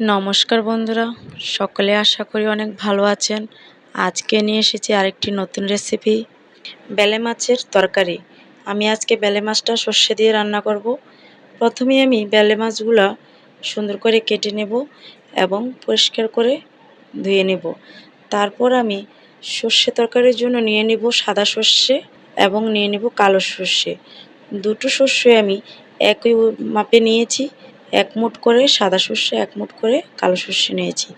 নমস্কার বন্ধুরা, সকলে আশা করি অনেক ভালো আছেন। আজকে নিয়ে এসেছি আরেকটি নতুন রেসিপি বেলে মাছের তরকারি। আমি আজকে বেলে মাছটা সর্ষে দিয়ে রান্না করব। প্রথমে আমি বেলে মাছগুলো সুন্দর করে কেটে নেব এবং পরিষ্কার করে ধুয়ে নেব। তারপর আমি সর্ষে তরকারির জন্য নিয়ে নেব সাদা সর্ষে এবং নিয়ে নেব কালো সর্ষে। দুটো সর্ষে আমি একই মাপে নিয়েছি। এক মুঠ করে সাদা সর্ষে, এক মুঠ করে কালো সর্ষে নিয়েছি।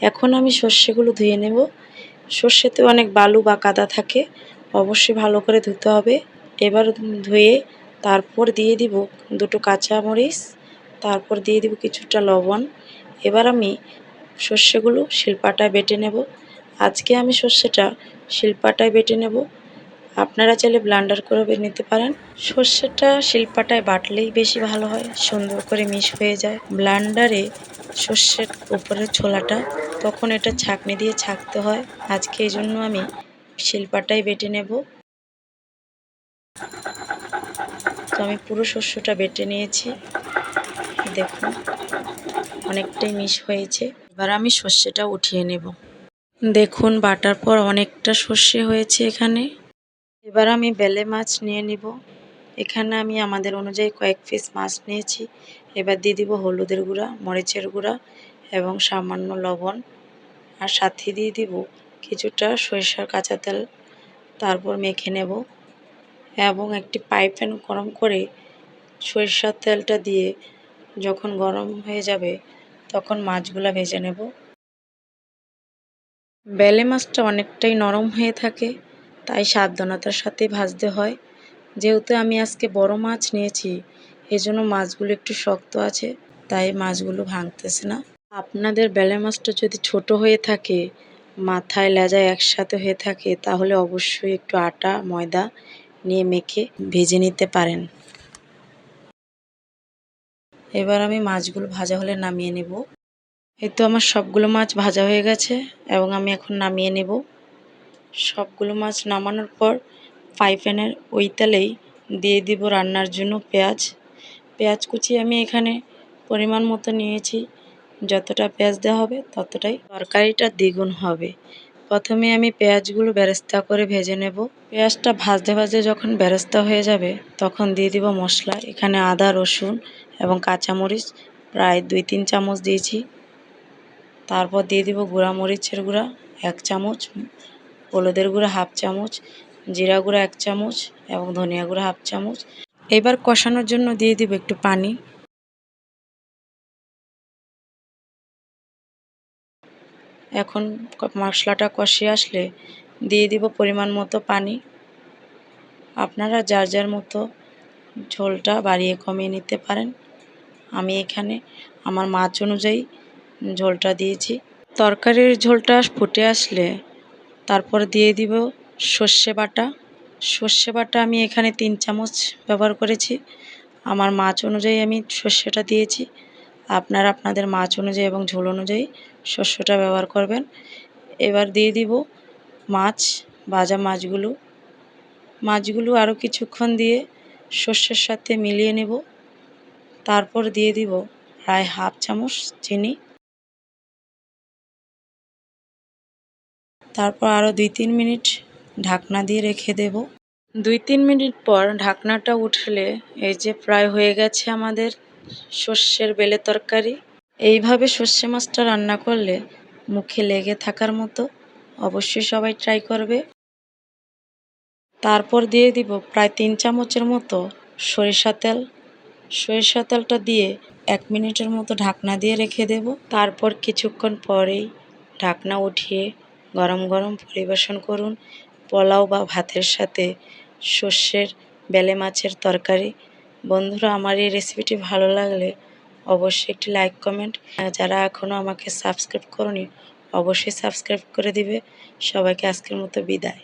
এখন আমি সর্ষেগুলো ধুয়ে নেব। সর্ষেতে অনেক বালু বা কাদা থাকে, অবশ্যই ভালো করে ধুতে হবে। এবার ধুয়ে তারপর দিয়ে দিব দুটো কাঁচা মরিচ তারপর দিয়ে দিব কিছুটা লবণ। এবার আমি সর্ষেগুলো শিলপাটায় বেটে নেব। আজকে আমি সর্ষেটা শিলপাটায় বেটে নেব। আপনারা চাইলে ব্লান্ডার করে নিতে পারেন। সর্ষেটা শিল্পাটায় বাটলেই বেশি ভালো হয়, সুন্দর করে মিশ হয়ে যায়। ব্লান্ডারে সর্ষের উপরের ছোলাটা, তখন এটা ছাঁকনি দিয়ে ছাঁকতে হয়। আজকে এই জন্য আমি শিল্পাটাই বেটে নেব। তো আমি পুরো শস্যটা বেটে নিয়েছি। দেখুন, অনেকটাই মিশ হয়েছে। এবার আমি সর্ষেটা উঠিয়ে নেব। দেখুন, বাটার পর অনেকটা সর্ষে হয়েছে এখানে। এবার আমি বেলে মাছ নিয়ে নিব। এখানে আমি আমাদের অনুযায়ী কয়েক পিস মাছ নিয়েছি। এবার দিয়ে দিব হলুদের গুঁড়া, মরিচের গুঁড়া এবং সামান্য লবণ। আর সাথে দিয়ে দিব কিছুটা সরিষার কাঁচা তেল। তারপর মেখে নেব এবং একটি পাইপ্যান গরম করে সরিষার তেলটা দিয়ে যখন গরম হয়ে যাবে তখন মাছগুলো ভেজে নেব। বেলে মাছটা অনেকটাই নরম হয়ে থাকে। তাই সাবধানতার সাথে ভাজতে হয়। যেহেতু আমি আজকে বড় মাছ নিয়েছি, এজন্য মাছগুলো একটু শক্ত আছে, তাই মাছগুলো ভাঙতেছে না। আপনাদের বেলে মাছটা যদি ছোট হয়ে থাকে, মাথায় লেজায় একসাথে হয়ে থাকে, তাহলে অবশ্যই একটু আটা, ময়দা নিয়ে মেখে ভেজে নিতে পারেন। এবার আমি মাছগুলো ভাজা হলে নামিয়ে নেব। এই তো আমার সবগুলো মাছ ভাজা হয়ে গেছে, এবং আমি এখন নামিয়ে নেব। সবগুলো মাছ নামানোর পর ফ্রাই প্যানের ওই তেলেই দিয়ে দিব রান্নার জন্য পেঁয়াজ। পেঁয়াজ কুচি আমি এখানে পরিমাণ মতো নিয়েছি। যতটা পেঁয়াজ দেওয়া হবে ততটাই তরকারিটা দ্বিগুণ হবে। প্রথমে আমি পেঁয়াজগুলো বেরেস্তা করে ভেজে নেব। পেঁয়াজটা ভাজতে ভাজতে যখন বেরেস্তা হয়ে যাবে তখন দিয়ে দিব মশলা। এখানে আদা, রসুন এবং কাঁচামরিচ প্রায় দুই তিন চামচ দিয়েছি। তারপর দিয়ে দিব গুঁড়া মরিচের গুঁড়া, এক চামচ হলুদের গুঁড়ো হাফ চামচ, জিরা গুঁড়ো এক চামচ এবং ধনিয়া গুঁড়ো হাফ চামচ। এবার কষানোর জন্য দিয়ে দিব একটু পানি। এখন মশলাটা কষিয়ে আসলে দিয়ে দিব পরিমাণ মতো পানি। আপনারা যার যার মতো ঝোলটা বাড়িয়ে কমিয়ে নিতে পারেন। আমি এখানে আমার মাছ অনুযায়ী ঝোলটা দিয়েছি। তরকারির ঝোলটা ফুটে আসলে তারপর দিয়ে দিব সর্ষে বাটা। সর্ষে বাটা আমি এখানে তিন চামচ ব্যবহার করেছি। আমার মাছ অনুযায়ী আমি সর্ষেটা দিয়েছি। আপনারা আপনাদের মাছ অনুযায়ী এবং ঝোল অনুযায়ী শস্যটা ব্যবহার করবেন। এবার দিয়ে দিব মাছ, ভাজা মাছগুলো। মাছগুলো আরও কিছুক্ষণ দিয়ে শস্যের সাথে মিলিয়ে নেব। তারপর দিয়ে দিব প্রায় হাফ চামচ চিনি। তারপর আরও দুই তিন মিনিট ঢাকনা দিয়ে রেখে দেব। দুই তিন মিনিট পর ঢাকনাটা উঠলে এই যে প্রায় হয়ে গেছে আমাদের সর্ষের বেলে তরকারি। এইভাবে সর্ষে মাছটা রান্না করলে মুখে লেগে থাকার মতো অবশ্যই সবাই ট্রাই করবে। তারপর দিয়ে দিব প্রায় তিন চামচের মতো সরিষা তেল। সরিষা তেলটা দিয়ে এক মিনিটের মতো ঢাকনা দিয়ে রেখে দেব। তারপর কিছুক্ষণ পরেই ঢাকনা উঠিয়ে গরম গরম পরিবেশন করুন। পোলাও বা ভাতের সাথে সর্ষের বেলে মাছের তরকারি। বন্ধুরা, আমার এই রেসিপিটি ভালো লাগলে অবশ্যই একটি লাইক কমেন্ট যারা এখনও আমাকে সাবস্ক্রাইব করনি, অবশ্যই সাবস্ক্রাইব করে দিবে। সবাইকে আজকের মতো বিদায়।